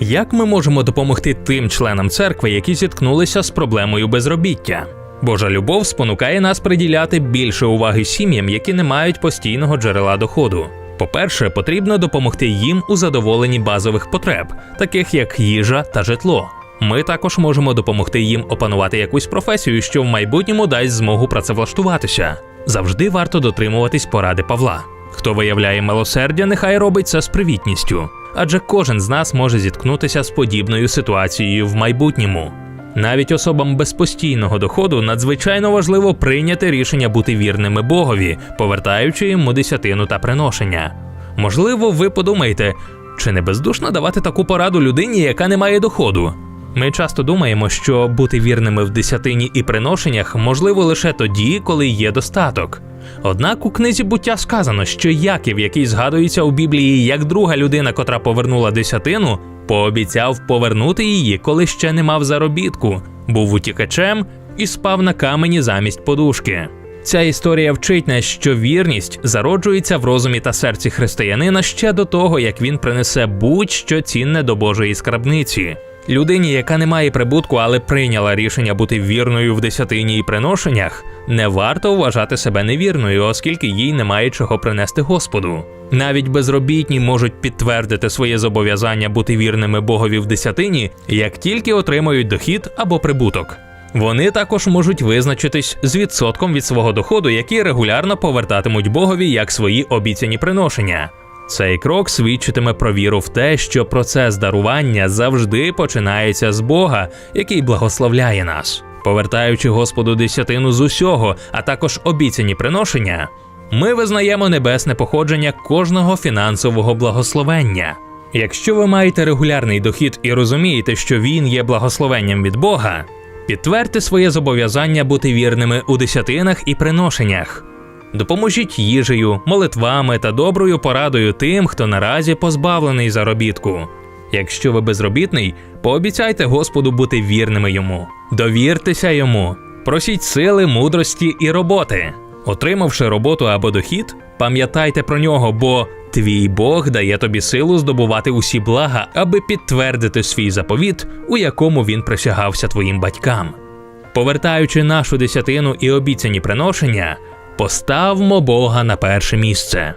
Як ми можемо допомогти тим членам церкви, які зіткнулися з проблемою безробіття? Божа любов спонукає нас приділяти більше уваги сім'ям, які не мають постійного джерела доходу. По-перше, потрібно допомогти їм у задоволенні базових потреб, таких як їжа та житло. Ми також можемо допомогти їм опанувати якусь професію, що в майбутньому дасть змогу працевлаштуватися. Завжди варто дотримуватись поради Павла. Хто виявляє милосердя, нехай робить це з привітністю, адже кожен з нас може зіткнутися з подібною ситуацією в майбутньому. Навіть особам без постійного доходу надзвичайно важливо прийняти рішення бути вірними Богові, повертаючи йому десятину та приношення. Можливо, ви подумаєте, чи не бездушно давати таку пораду людині, яка не має доходу? Ми часто думаємо, що бути вірними в десятині і приношеннях можливо лише тоді, коли є достаток. Однак у книзі буття сказано, що Яків, який згадується у Біблії як друга людина, котра повернула десятину, пообіцяв повернути її, коли ще не мав заробітку, був утікачем і спав на камені замість подушки. Ця історія вчить нас, що вірність зароджується в розумі та серці християнина ще до того, як він принесе будь-що цінне до Божої скарбниці. Людині, яка не має прибутку, але прийняла рішення бути вірною в десятині і приношеннях, не варто вважати себе невірною, оскільки їй немає чого принести Господу. Навіть безробітні можуть підтвердити своє зобов'язання бути вірними Богові в десятині, як тільки отримають дохід або прибуток. Вони також можуть визначитись з відсотком від свого доходу, який регулярно повертатимуть Богові як свої обіцяні приношення. Цей крок свідчитиме про віру в те, що процес дарування завжди починається з Бога, який благословляє нас. Повертаючи Господу десятину з усього, а також обіцяні приношення, ми визнаємо небесне походження кожного фінансового благословення. Якщо ви маєте регулярний дохід і розумієте, що він є благословенням від Бога, підтвердьте своє зобов'язання бути вірними у десятинах і приношеннях. Допоможіть їжею, молитвами та доброю порадою тим, хто наразі позбавлений заробітку. Якщо ви безробітний, пообіцяйте Господу бути вірними йому, довіртеся йому, просіть сили, мудрості і роботи. Отримавши роботу або дохід, пам'ятайте про нього, бо твій Бог дає тобі силу здобувати усі блага, аби підтвердити свій заповіт, у якому він присягався твоїм батькам. Повертаючи нашу десятину і обіцяні приношення, поставмо Бога на перше місце.